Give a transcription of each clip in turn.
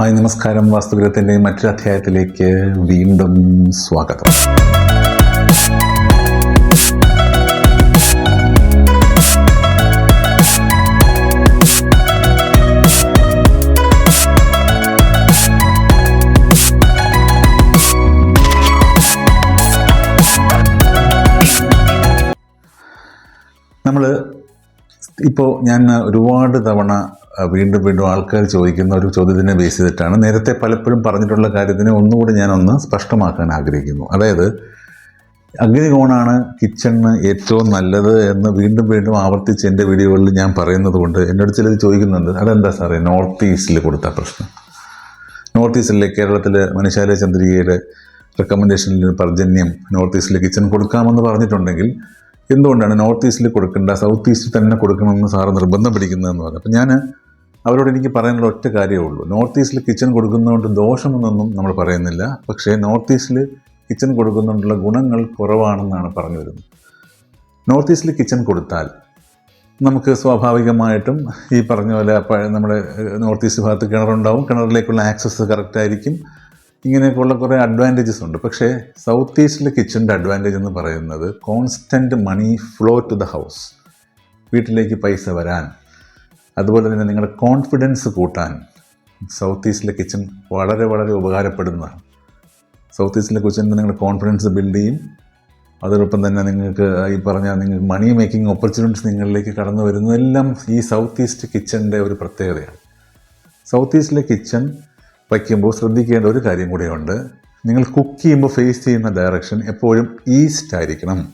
Hi നമസ്കാരം. വാസ്തുഗ്രഹത്തിന്റെ മറ്റൊരു അധ്യായത്തിലേക്ക് വീണ്ടും സ്വാഗതം. നമ്മൾ ഇപ്പോൾ ഞാൻ ഒരുപാട് തവണ വീണ്ടും വീണ്ടും ആൾക്കാർ ചോദിക്കുന്ന ഒരു ചോദ്യത്തിനെ ബേസ് ചെയ്തിട്ടാണ്. നേരത്തെ പലപ്പോഴും പറഞ്ഞിട്ടുള്ള കാര്യത്തിനെ ഒന്നുകൂടി ഞാനൊന്ന് സ്പഷ്ടമാക്കാൻ ആഗ്രഹിക്കുന്നു. അതായത് അഗ്നികോണാണ് കിച്ചണിന് ഏറ്റവും നല്ലത് എന്ന് വീണ്ടും വീണ്ടും ആവർത്തിച്ച് എന്റെ വീഡിയോകളിൽ ഞാൻ പറയുന്നത് കൊണ്ട് എന്നോട് ചിലർ ചോദിക്കുന്നുണ്ട്. അതെന്താ സാറേ? നോർത്ത് ഈസ്റ്റിൽ കൊടുത്ത പ്രശ്നം. നോർത്ത് ഈസ്റ്റിലെ കേരളത്തിലെ മനുഷ്യാലയ ചന്ദ്രികയുടെ റെക്കമെൻഡേഷനിൽ പർജന്യം നോർത്ത് ഈസ്റ്റിലെ കിച്ചൺ കൊടുക്കാമെന്ന് പറഞ്ഞിട്ടുണ്ടെങ്കിൽ എന്തുകൊണ്ടാണ് നോർത്ത് ഈസ്റ്റിൽ കൊടുക്കേണ്ട സൗത്ത് ഈസ്റ്റിൽ തന്നെ കൊടുക്കണമെന്ന് സാറ് നിർബന്ധം പിടിക്കുന്നതെന്ന് പറഞ്ഞു അപ്പം ഞാൻ അവരോട് എനിക്ക് പറയാനുള്ള ഒറ്റ കാര്യമേ ഉള്ളൂ. നോർത്ത് ഈസ്റ്റിൽ കിച്ചൺ കൊടുക്കുന്നതുകൊണ്ട് ദോഷമെന്നൊന്നും നമ്മൾ പറയുന്നില്ല. പക്ഷേ നോർത്ത് ഈസ്റ്റിൽ കിച്ചൺ കൊടുക്കുന്നതുകൊണ്ടുള്ള ഗുണങ്ങൾ കുറവാണെന്നാണ് പറഞ്ഞു വരുന്നത്. നോർത്ത് ഈസ്റ്റിൽ കിച്ചൺ കൊടുത്താൽ നമുക്ക് സ്വാഭാവികമായിട്ടും ഈ പറഞ്ഞ പോലെ നമ്മുടെ നോർത്ത് ഈസ്റ്റ് ഭാഗത്ത് കിണറുണ്ടാവും. കിണറിലേക്കുള്ള ആക്സസ് കറക്റ്റ് ആയിരിക്കും ഇങ്ങനെയൊക്കെയുള്ള കുറേ അഡ്വാന്റേജസ് ഉണ്ട്. പക്ഷേ സൗത്ത് ഈസ്റ്റിലെ കിച്ചന്റെ അഡ്വാന്റേജ് എന്ന് പറയുന്നത് constant money flow to the house വീട്ടിലേക്ക് പൈസ വരാൻ. അതുപോലെ തന്നെ നിങ്ങളുടെ കോൺഫിഡൻസ് കൂട്ടാൻ. സൗത്ത് ഈസ്റ്റിലെ കിച്ചൺ വളരെ വളരെ ഉപകാരപ്പെടുന്നതാണ്. സൗത്ത് ഈസ്റ്റിലെ കിച്ചണിൽ നിങ്ങളുടെ കോൺഫിഡൻസ് ബിൽഡ് ചെയ്യും. അതോടൊപ്പം തന്നെ നിങ്ങൾക്ക് ഈ പറഞ്ഞ നിങ്ങൾക്ക് മണി മേക്കിംഗ് ഓപ്പർച്യൂണിറ്റീസ് നിങ്ങളിലേക്ക് കടന്നു വരുന്നതെല്ലാം ഈ സൗത്ത് ഈസ്റ്റ് കിച്ചണിന്റെ ഒരു പ്രത്യേകതയാണ്. സൗത്ത് ഈസ്റ്റിലെ കിച്ചൺ വയ്ക്കുമ്പോൾ ശ്രദ്ധിക്കേണ്ട ഒരു കാര്യം കൂടെയുണ്ട്. നിങ്ങൾ കുക്ക് ചെയ്യുമ്പോൾ ഫേസ് ചെയ്യുന്ന ഡയറക്ഷൻ എപ്പോഴും ഈസ്റ്റ് ആയിരിക്കണം.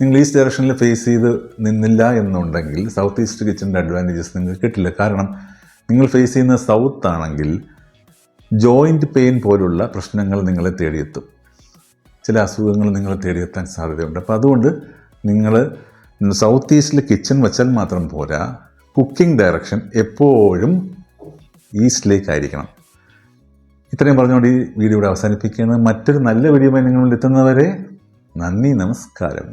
നിങ്ങൾ ഈസ്റ്റ് ഡയറക്ഷനിൽ ഫേസ് ചെയ്ത് നിന്നില്ല എന്നുണ്ടെങ്കിൽ സൗത്ത് ഈസ്റ്റ് കിച്ചന്റെ അഡ്വാന്റേജസ് നിങ്ങൾക്ക് കിട്ടില്ല. കാരണം നിങ്ങൾ ഫേസ് ചെയ്യുന്ന സൗത്ത് ആണെങ്കിൽ ജോയിന്റ് പെയിൻ പോലുള്ള പ്രശ്നങ്ങൾ നിങ്ങളെ തേടിയെത്തും. ചില അസുഖങ്ങൾ നിങ്ങളെ തേടിയെത്താൻ സാധ്യതയുണ്ട്. അപ്പോൾ അതുകൊണ്ട് നിങ്ങൾ സൗത്ത് ഈസ്റ്റിൽ കിച്ചൺ വെച്ചാൽ മാത്രം പോരാ. കുക്കിംഗ് ഡയറക്ഷൻ എപ്പോഴും ഈസ്റ്റിലേക്കായിരിക്കണം. ഇത്രയും പറഞ്ഞുകൊണ്ട് ഈ വീഡിയോ ഇവിടെ അവസാനിപ്പിക്കുകയാണ്. മറ്റൊരു നല്ല വീഡിയോ നിങ്ങളിൽ എത്തുന്നവരെ നന്ദി നമസ്കാരം.